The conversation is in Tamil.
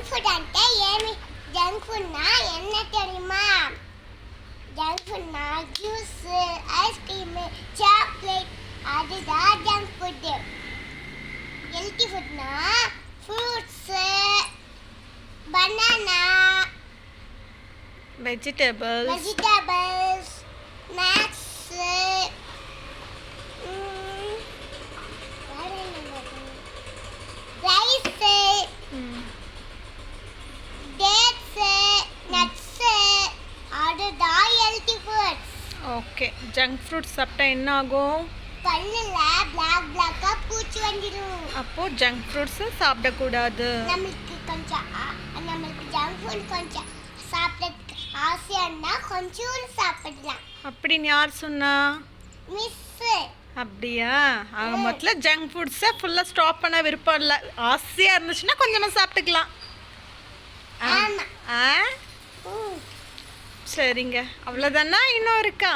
ஃபுட் అంటే ఏమి జంక్ ఫుడ్నా என்ன தெரியுமா ஜங்க் ஃபுட்னா ஜூஸ் ஐஸ்கிரீம் சாக்லேட் அதுதான் junk food healthy ஃபுட்னா fruits banana vegetables vegetables okay junk fruits சாப்பிட்டா என்ன ஆகும்? பல்லுல பிளாக் பிளாக்கா பூச்சி வந்துடும் அப்போது ஜங்க் ஃப்ரூட்ஸை சாப்பிடக்கூடாது. நம்மளுக்கு கொஞ்சம் நம்மளுக்கு ஜங்க் ஃபுட் கொஞ்சம் சாப்பிட்றதுக்கு ஆசையா இருந்தா கொஞ்சம் சாப்பிடலாம். அப்படின்னு யார் சொன்னா? மிஸ்ஸு. அப்படியா? ஆக மொத்தத்தில் ஜங்க் ஃபுட்ஸை ஃபுல்லாக ஸ்டாப் பண்ண விருப்பம் இல்லை. ஆசையாக இருந்துச்சுன்னா கொஞ்சமாக சாப்பிட்டுக்கலாம். ஆ. சரிங்க. அவ்வளோதானா இன்னும் இருக்கா?